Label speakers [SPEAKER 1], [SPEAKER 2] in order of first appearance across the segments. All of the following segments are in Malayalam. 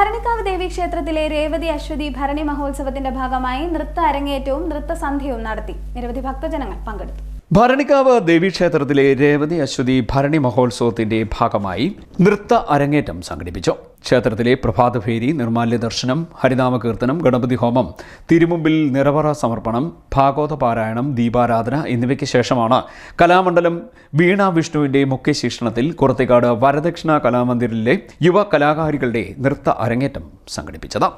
[SPEAKER 1] ഭരണിക്കാവ് ദേവി ക്ഷേത്രത്തിലെ രേവതി അശ്വതി ഭരണി മഹോത്സവത്തിന്റെ ഭാഗമായി നൃത്ത അരങ്ങേറ്റവും നൃത്തസന്ധ്യയും നടത്തി. നിരവധി ഭക്തജനങ്ങൾ പങ്കെടുത്തു.
[SPEAKER 2] ഭരണിക്കാവ് ദേവീക്ഷേത്രത്തിലെ രേവതി അശ്വതി ഭരണി മഹോത്സവത്തിന്റെ ഭാഗമായി നൃത്ത അരങ്ങേറ്റം സംഘടിപ്പിച്ചു. ക്ഷേത്രത്തിലെ പ്രഭാതഭേരി നിർമാല്യ ദർശനം ഹരിനാമ കീർത്തനം ഗണപതി ഹോമം തിരുമുമ്പിൽ നിറവറ സമർപ്പണം ഭാഗവത പാരായണം ദീപാരാധന എന്നിവയ്ക്ക് ശേഷമാണ് കലാമണ്ഡലം വീണ വിഷ്ണുവിന്റെ മുഖ്യ ശിക്ഷണത്തിൽ കുറത്തേക്കാട് വരദക്ഷിണ കലാമന്ദിരിലെ യുവ കലാകാരികളുടെ നൃത്ത അരങ്ങേറ്റം സംഘടിപ്പിച്ചത്.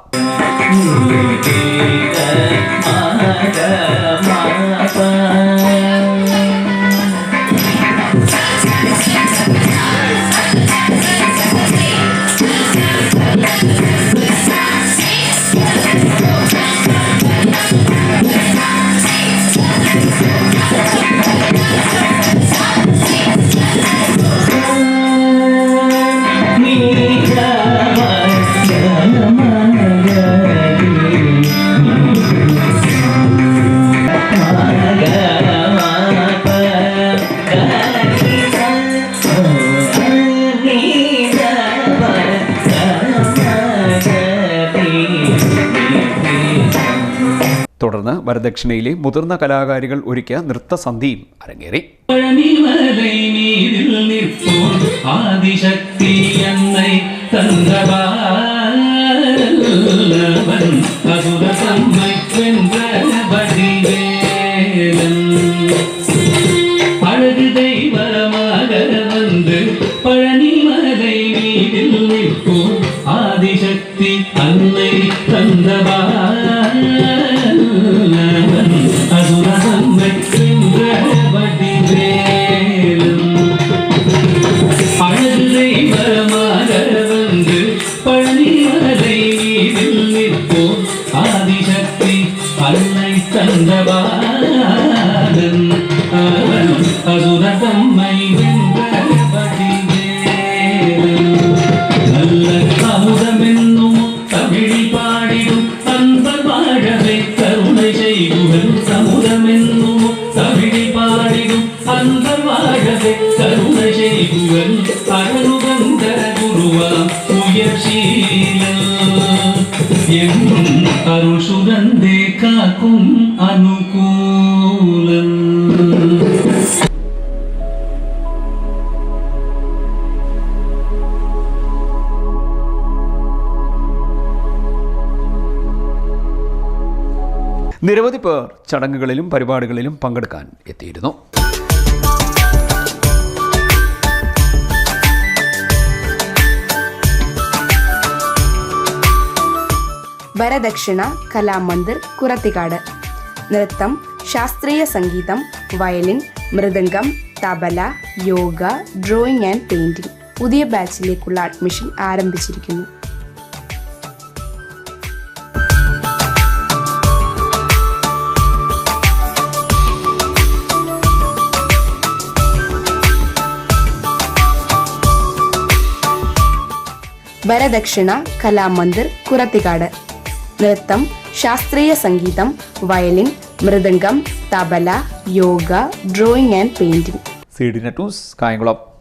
[SPEAKER 2] തുടർന്ന് വരദക്ഷിണയിലെ മുതിർന്ന കലാകാരികൾ ഒരുക്കിയ നൃത്തസന്ധിയും അരങ്ങേറി.
[SPEAKER 3] ആദിശക്തി എന്നൈ തന്നവാ தந்தவாதம் அவன் அசுர தம்மை நல்ல அமுதமென்னும் தமிழில் பாடிடும் அந்த வாழவை கருணை செய்குவன் சமுதமென்னும் தமிழில் பாடிடும் அந்த வாழவை അരുഷുരന്തേ കാക്കും അനുകൂലം.
[SPEAKER 2] നിരവധി പേർ ചടങ്ങുകളിലും പരിപാടികളിലും പങ്കെടുക്കാൻ എത്തിയിരുന്നു.
[SPEAKER 4] വരദക്ഷിണ കലാമന്ദിർ കുറത്തിക്കാട്. നൃത്തം ശാസ്ത്രീയ സംഗീതം violin mridangam tabla yoga drawing and painting പുതിയ ബാച്ചിലേക്കുള്ള അഡ്മിഷൻ ആരംഭിച്ചിരിക്കുന്നു. വരദക്ഷിണ കലാമന്ദിർ കുറത്തിക്കാട്. നൃത്തം ശാസ്ത്രീയ സംഗീതം violin mridangam tabla yoga drawing and painting.
[SPEAKER 2] C ടൂസ് കായംകുളം.